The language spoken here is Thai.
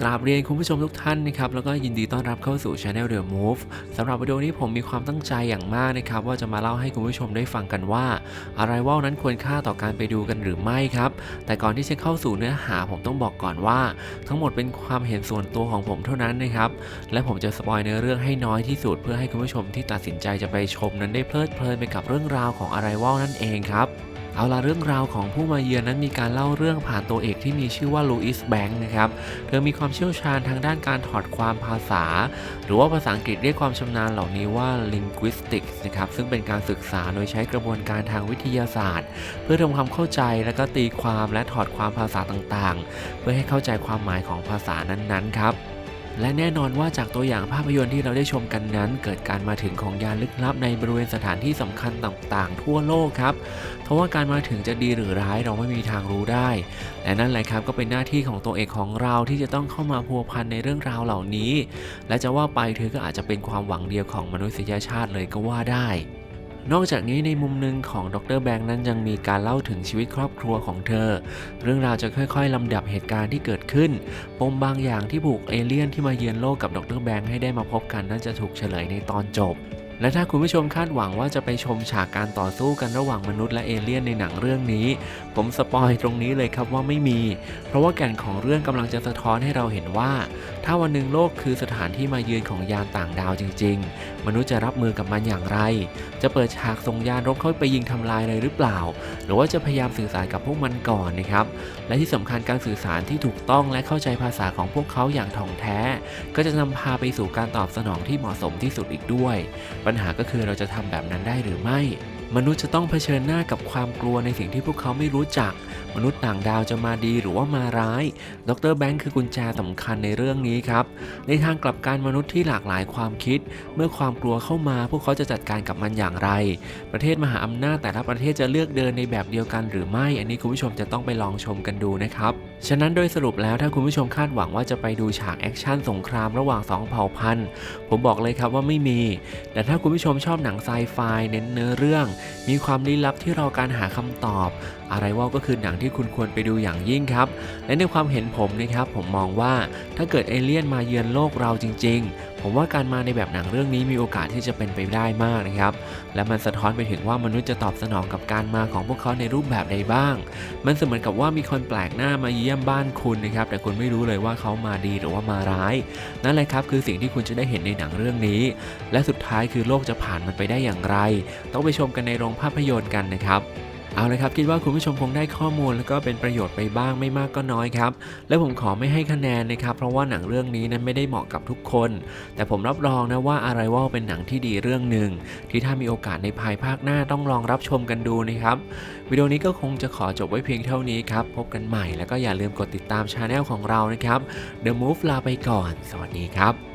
กราบเรียนคุณผู้ชมทุกท่านนะครับแล้วก็ยินดีต้อนรับเข้าสู่ Channel The Move สำหรับวิดีโอนี้ผมมีความตั้งใจอย่างมากนะครับว่าจะมาเล่าให้คุณผู้ชมได้ฟังกันว่า อะไรว่านั้นควรค่าต่อการไปดูกันหรือไม่ครับ แต่ก่อนที่จะเข้าสู่เนื้อหาผมต้องบอกก่อนว่า ทั้งหมดเป็นความเห็นส่วนตัวของผมเท่านั้นนะครับและผมจะสปอยเนื้อเรื่องให้น้อยที่สุด เพื่อให้คุณผู้ชมที่ตัดสินใจจะไปชมนั้นได้เพลิดเพลินไปกับเรื่องราวของอะไรว่านั่นเองครับ เอาละเรื่องราวของผู้มาเยือนนั้นมีการเล่าเรื่องผ่านตัวเอกที่มีชื่อว่าลูอิสแบงค์นะครับ เธอมีความเชี่ยวชาญทางด้านการถอดความภาษา หรือว่าภาษาอังกฤษเรียกความชำนาญเหล่านี้ว่า linguistics นะครับ ซึ่งเป็นการศึกษาโดยใช้กระบวนการทางวิทยาศาสตร์ เพื่อทำความเข้าใจและก็ตีความและถอดความภาษาต่างๆ เพื่อให้เข้าใจความหมายของภาษานั้นๆครับ และแน่นอนว่าจากตัวอย่างภาพยนตร์ที่เราได้ชมกันนั้น เกิดการมาถึงของยานลึกลับในบริเวณสถานที่สำคัญต่างๆ ทั่วโลกครับ เพราะว่าการมาถึงจะดีหรือร้ายเราไม่มีทางรู้ได้ และนั่นแหละครับก็เป็นหน้าที่ของตัวเอกของเราที่จะต้องเข้ามาพัวพันในเรื่องราวเหล่านี้ และจะว่าไปเธอก็อาจจะเป็นความหวังเดียวของมนุษยชาติเลยก็ว่าได้ นอกจากนี้ในมุมหนึ่งของดรแบงค์นั้นยังมีการเล่าถึงชีวิตครอบครัวของเธอ เรื่องราวจะค่อยๆลำดับเหตุการณ์ที่เกิดขึ้น ปมบางอย่างที่ผูกเอเลี่ยนที่มาเยือนโลกกับดรแบงค์ให้ได้มาพบกันนั้นจะถูกเฉลยในตอนจบ และถ้าคุณผู้ชมคาดหวังว่าจะไปชมฉากการต่อสู้กันระหว่างมนุษย์และเอเลี่ยนในหนังเรื่องนี้ ผมสปอยตรงนี้เลยครับว่าไม่มี เพราะว่าแก่นของเรื่องกำลังจะสะท้อนให้เราเห็นว่า ถ้าวันหนึ่งโลกคือสถานที่มาเยือนของยานต่างดาวจริง ๆ มนุษย์จะรับมือกับมันอย่างไร จะเปิดฉากส่งยานรบเข้าไปยิงทำลายเลยหรือเปล่า หรือว่าจะพยายามสื่อสารกับพวกมันก่อนนะครับ และที่สำคัญการสื่อสารที่ถูกต้องและเข้าใจภาษาของพวกเขาอย่างถ่องแท้ ก็จะนำพาไปสู่การตอบสนองที่เหมาะสมที่สุดอีกด้วยปัญหาก็คือเราจะทำแบบนั้นได้หรือไม่ มนุษย์จะต้องเผชิญหน้ากับความกลัวในสิ่งที่พวกเขาไม่รู้จัก มนุษย์ต่างดาวจะมาดีหรือว่ามาร้าย ดรแบงค์คือกุญแจสำคัญในเรื่องนี้ครับ ในทางกลับการมนุษย์ที่หลากหลายความคิด เมื่อความกลัวเข้ามา พวกเขาจะจัดการกับมันอย่างไร ประเทศมหาอำนาจแต่ละประเทศจะเลือกเดินในแบบเดียวกันหรือไม่ อันนี้คุณผู้ชมจะต้องไปลองชมกันดูนะครับ ฉะนั้นโดยสรุปแล้วถ้าคุณผู้ชมคาดหวังว่าจะไปดูฉากแอคชั่นสงครามระหว่างสองเผ่าพันธุ์ผมบอกเลยครับว่าไม่มี แต่ถ้าคุณผู้ชมชอบหนังไซไฟเน้นเนื้อเรื่องมีความลี้ลับที่รอการหาคำตอบ อะไรว่าก็คือหนังที่คุณควรไปดูอย่างยิ่งครับ และในความเห็นผมนะครับผมมองว่าถ้าเกิดเอเลี่ยนมาเยือนโลกเราจริง ๆ ผมว่าการมาในแบบหนังเรื่องนี้มีโอกาสที่จะเป็นไปได้มากนะครับ และมันสะท้อนไปถึงว่ามนุษย์จะตอบสนองกับการมาของพวกเขาในรูปแบบใดบ้าง มันเสมือนกับว่ามีคนแปลกหน้ามาเยี่ยมบ้านคุณนะครับ แต่คุณไม่รู้เลยว่าเขามาดีหรือว่ามาร้าย นั่นแหละครับคือสิ่งที่คุณจะได้เห็นในหนังเรื่องนี้ และสุดท้ายคือโลกจะผ่านมันไปได้อย่างไร ต้องไปชมกันในโรงภาพยนตร์กันนะครับ เอาเลยครับคิดว่าคุณผู้ชมคงได้ข้อมูลแล้วก็เป็นประโยชน์ไปบ้างไม่มากก็น้อยครับ และผมขอไม่ให้คะแนนนะครับเพราะว่าหนังเรื่องนี้นั้นไม่ได้เหมาะกับทุกคน แต่ผมรับรองนะว่าอะไรว่าเป็นหนังที่ดีเรื่องหนึ่งที่ถ้ามีโอกาสในภายภาคหน้าต้องลองรับชมกันดูนะครับวิดีโอนี้ก็คงจะขอจบไว้เพียงเท่านี้ครับพบกันใหม่แล้วก็อย่าลืมกดติดตามช anel ของเรานะครับ The Move ลาไปก่อน สวัสดีครับ